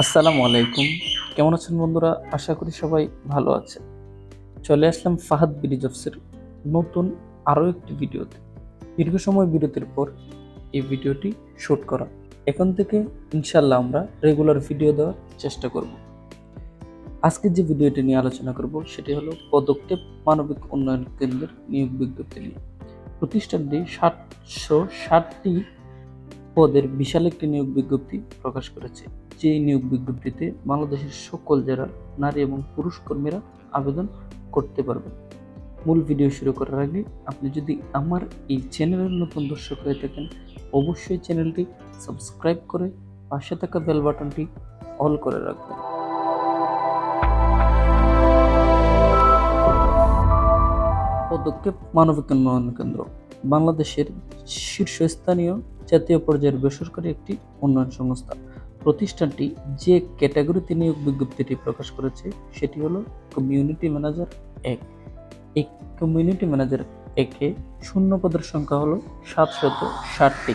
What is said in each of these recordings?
আসসালামু আলাইকুম। কেমন আছেন বন্ধুরা? আশা করি সবাই ভালো আছে চলে আসলাম ফাহাদ বিরিজবসের নতুন আরও একটি ভিডিওতে। দীর্ঘ সময় বিরতির পর এই ভিডিওটি শ্যুট করা। এখন থেকে ইনশাল্লাহ আমরা রেগুলার ভিডিও দেওয়ার চেষ্টা করব। আজকে যে ভিডিওটি নিয়ে আলোচনা করব, সেটি হলো পদক্ষেপ মানবিক উন্নয়ন কেন্দ্রের নিয়োগ বিজ্ঞপ্তি নিয়ে। প্রতিষ্ঠানটি সাতশো ষাটটি পদের বিশাল একটি নিয়োগ বিজ্ঞপ্তি প্রকাশ করেছে। যে নিয়োগ বিজ্ঞপ্তিতে বাংলাদেশের সকল জেলার নারী এবং পুরুষ কর্মীরা আবেদন করতে পারবেন। মূল ভিডিও শুরু করার আগে আপনি যদি আমার এই চ্যানেলের নতুন দর্শক হয়ে থাকেন, অবশ্যই চ্যানেলটি সাবস্ক্রাইব করে পাশে থাকা বেল বাটনটি অল করে রাখবেন। পদক্ষেপ মানবিক উন্নয়ন কেন্দ্র। বাংলাদেশের শীর্ষস্থানীয় জাতীয় পর্যায়ের বেসরকারি একটি উন্নয়ন সংস্থা। প্রতিষ্ঠানটি যে ক্যাটাগরিতে নিয়োগ বিজ্ঞপ্তিটি প্রকাশ করেছে, সেটি হলো কমিউনিটি ম্যানেজার এক। এই কমিউনিটি ম্যানেজার একে শূন্য পদের সংখ্যা হলো সাতশত ষাটটি।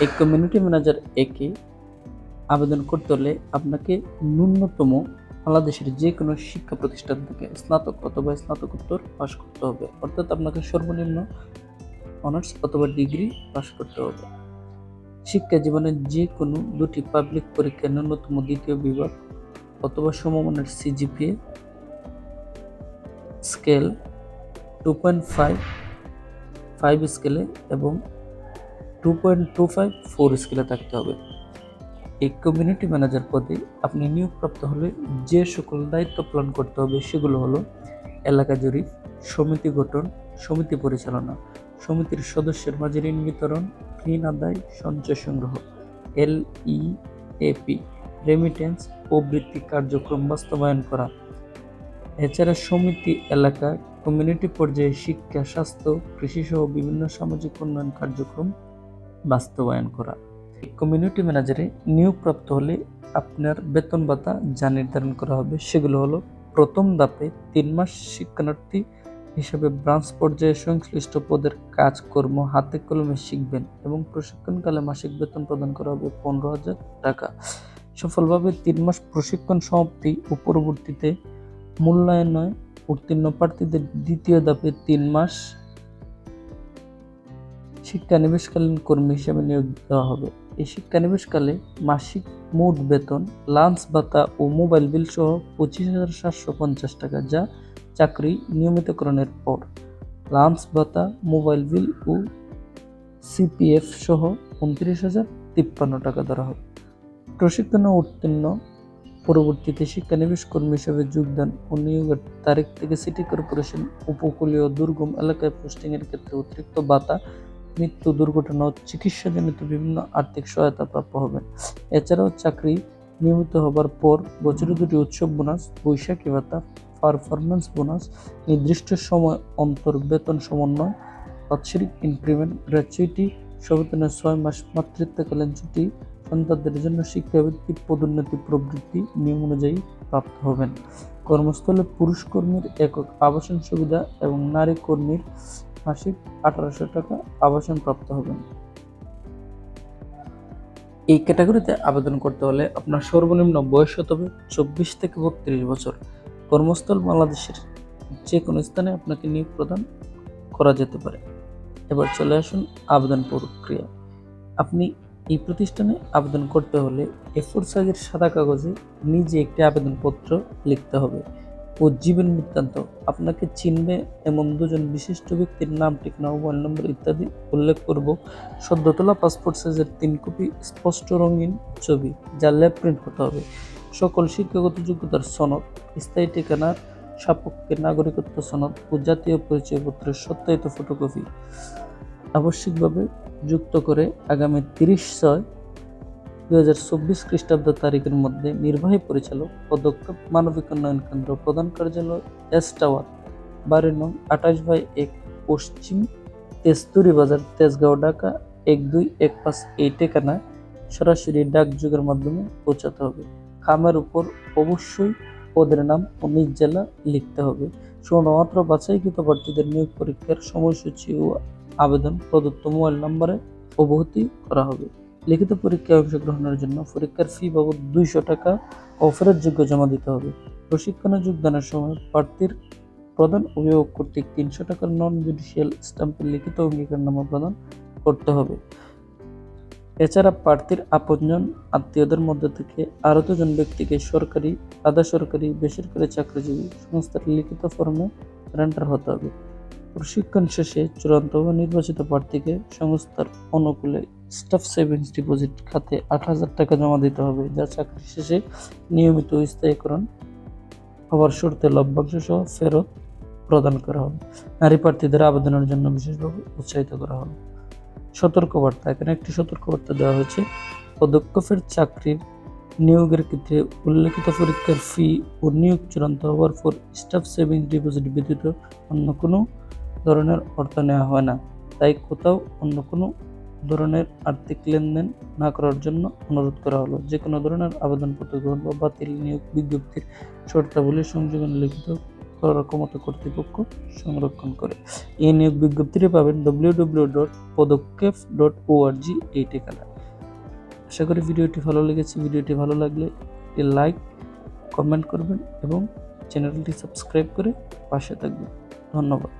এই কমিউনিটি ম্যানেজার একে আবেদন করতে হলে আপনাকে ন্যূনতম বাংলাদেশের যে কোনো শিক্ষা প্রতিষ্ঠান থেকে স্নাতক অথবা স্নাতকোত্তর পাশ করতে হবে। অর্থাৎ আপনাকে সর্বনিম্ন অনার্স অথবা ডিগ্রি পাশ করতে হবে। শিক্ষা জীবনের যে কোনো দুটি পাবলিক পরীক্ষার ন্যূনতম দ্বিতীয় বিভাগ অথবা সমমানের CGPA scale two point five five স্কেলে এবং two point two five four স্কেলে থাকতে হবে। এই কমিউনিটি ম্যানেজার পদে আপনি নিয়োগপ্রাপ্ত হলে যে সকল দায়িত্ব পালন করতে হবে সেগুলো হলো এলাকা জরিপ সমিতি গঠন, সমিতি পরিচালনা সমিতির সদস্যের মাঝে ঋণ বিতরণ, ঋণ আদায়, সঞ্চয় সংগ্রহ, এল ই এপি রেমিটেন্স প্রবৃত্তি কার্যক্রম বাস্তবায়ন করা। এছাড়া সমিতি এলাকা কমিউনিটি পর্যায়ে শিক্ষা, স্বাস্থ্য, কৃষিসহ বিভিন্ন সামাজিক উন্নয়ন কার্যক্রম বাস্তবায়ন করা। কমিউনিটি ম্যানেজারে নিয়োগপ্রাপ্ত হলে আপনার বেতন ভাতা যা নির্ধারণ করা হবে সেগুলো হলো প্রথম ধাপে তিন মাস শিক্ষার্থী হিসেবে ব্রাঞ্চ পর্যায়ে সংশ্লিষ্ট পদের কাজকর্ম হাতে কলমে শিখবেন এবং প্রশিক্ষণকালে মাসিক বেতন প্রদান করা হবে পনেরো হাজার টাকা। সফলভাবে তিন মাস প্রশিক্ষণ সমাপ্তি ও পরবর্তীতে মূল্যায়নে উত্তীর্ণ প্রার্থীদের দ্বিতীয় ধাপে তিন মাস শিক্ষানিবেশকালীন কর্মী হিসেবে নিয়োগ দেওয়া হবে। এই শিক্ষানিবেশকালে মাসিক মোট বেতন, লাঞ্চ ভাতা ও মোবাইল বিল সহ পঁচিশ হাজার সাতশো পঞ্চাশ টাকা, যা চাকরি নিয়মিতকরণের পর লাঞ্চ ভাতা, মোবাইল বিল ও সিপিএফ সহ উনত্রিশ হাজার তিপ্পান্ন টাকা ধরা হবে প্রশিক্ষণে উত্তীর্ণ পরবর্তীতে শিক্ষানিবেশ কর্মী হিসেবে যোগদান ও নিয়োগের তারিখ থেকে সিটি কর্পোরেশন উপকূলীয় দুর্গম এলাকায় পোস্টিংয়ের ক্ষেত্রে অতিরিক্ত ভাতা, মৃত্যু দুর্ঘটনা ও চিকিৎসাজনিত বিভিন্ন আর্থিক সহায়তা প্রাপ্য হবেন। এছাড়াও চাকরি নিয়মিত হবার পর বছরে দুটি উৎসব বোনাস, বৈশাখী ভাতা পারফরমেন্স বোনাস নির্দিষ্ট সময় অন্তর বেতন সমন্বয় বাৎসরিক ইনক্রিমেন্ট গ্র্যাচুইটি সবেতনের ছয় মাস মাতৃত্বকালীন ছুটি, সন্তানদের জন্য শিক্ষাবৃত্তি, পদোন্নতি প্রবৃত্তি নিয়ম অনুযায়ী প্রাপ্ত হবেন। কর্মস্থলে পুরুষ কর্মীর একক আবাসন সুবিধা এবং নারী কর্মীর মাসিক আঠারোশো টাকা আবাসন প্রাপ্ত হবেন। এই ক্যাটাগরিতে আবেদন করতে হলে আপনার সর্বনিম্ন বয়স হতে হবে চব্বিশ থেকে বত্রিশ বছর। কর্মস্থল বাংলাদেশের যে কোনো স্থানে আপনাকে নিয়োগ প্রদান করা যেতে পারে। এবার চলে আসুন আবেদন প্রক্রিয়া। আপনি এই প্রতিষ্ঠানে আবেদন করতে হলে এফোর সাইজের সাদা কাগজে নিজে একটি আবেদনপত্র লিখতে হবে ও জীবন বৃত্তান্ত, আপনাকে চিনবে এমন দুজন বিশিষ্ট ব্যক্তির নাম, ঠিকানা, মোবাইল নম্বর ইত্যাদি উল্লেখ করব। সদ্যতলা পাসপোর্ট সাইজের তিন কপি স্পষ্ট রঙিন ছবি, যা ল্যাব প্রিন্ট হতে হবে। সকল শিক্ষাগত যোগ্যতার সনদ, স্থায়ী ঠিকানার সাপক্ষে নাগরিকত্ব সনদ ও জাতীয় পরিচয়পত্রের সত্যায়িত ফটোকপি আবশ্যিকভাবে যুক্ত করে আগামী তিরিশ ছয় দু হাজার চব্বিশ খ্রিস্টাব্দ তারিখের মধ্যে নির্বাহী পরিচালক পদক্ষেপ মানবিক উন্নয়ন কেন্দ্র প্রধান কার্যালয় এস টাওয়ার বাড়ি নং আঠাশ বাই এক পশ্চিম তেস্তুরি বাজার, তেজগাঁও, ঢাকা এক দুই এক পাঁচ এই ঠিকানায় সরাসরি ডাকযোগের মাধ্যমে পৌঁছাতে হবে। খামের উপর অবশ্যই পদের নাম ও নিজ জেলা লিখতে হবে। শুধুমাত্র বাছাইকৃত প্রার্থীদের নিয়োগ পরীক্ষার সময়সূচি ও আবেদন প্রদত্ত মোবাইল নম্বরে অবহিত করা হবে। লিখিত পরীক্ষায় অংশগ্রহণের জন্য পরীক্ষার ফি বাবদ দুইশো টাকা ও ফেরতযোগ্য জমা দিতে হবে। প্রশিক্ষণে যোগদানের সময় প্রার্থীর প্রধান অভিভাবক কর্তৃক তিনশো টাকার নন জুডিশিয়াল স্ট্যাম্পের লিখিত অঙ্গীকারনামা প্রদান করতে হবে। এছাড়া প্রার্থীর আপনজন আত্মীয়দের মধ্যে থেকে আরও দুজন ব্যক্তিকে সরকারি, আধা সরকারি, বেসরকারি চাকরিজীবী সংস্থার লিখিত ফর্মে রেন্টার হতে হবে। প্রশিক্ষণ শেষে চূড়ান্তভাবে নির্বাচিত প্রার্থীকে সংস্থার অনুকূলে স্টাফ সেভিংস ডিপোজিট খাতে আট হাজার টাকা জমা দিতে হবে, যা চাকরি শেষে নিয়মিত স্থায়ীকরণ হওয়ার শর্তে লভ্যাংশ সহ ফেরত প্রদান করা হবে। নারী প্রার্থীদের আবেদনের জন্য বিশেষভাবে উৎসাহিত করা হবে। সতর্কবার্তা। এখানে একটি সতর্কবার্তা দেওয়া হয়েছে। পদক্ষেপের চাকরির নিয়োগের ক্ষেত্রে উল্লেখিত পরীক্ষার ফি ও নিয়োগ চূড়ান্ত হওয়ার পর স্টাফ সেভিং ডিপোজিট ব্যতীত অন্য কোনো ধরনের অর্থ নেওয়া হয় না। তাই কোথাও অন্য কোনো ধরনের আর্থিক লেনদেন না করার জন্য অনুরোধ করা হলো। যে কোনো ধরনের আবেদনপত্র গ্রহণ বা বাতিল নিয়োগ বিজ্ঞপ্তির শর্তাবলী সংযোজন লিখিত করার ক্ষমতা কর্তৃপক্ষ সংরক্ষণ করে। এই নিয়োগ বিজ্ঞপ্তিটি পাবেন W W dot Padakhep dot O R G এই ঠিকানা আশা করি ভিডিওটি ভালো লেগেছে। ভিডিওটি ভালো লাগলে একটি লাইক, কমেন্ট করবেন এবং চ্যানেলটি সাবস্ক্রাইব করে পাশে থাকবেন। ধন্যবাদ।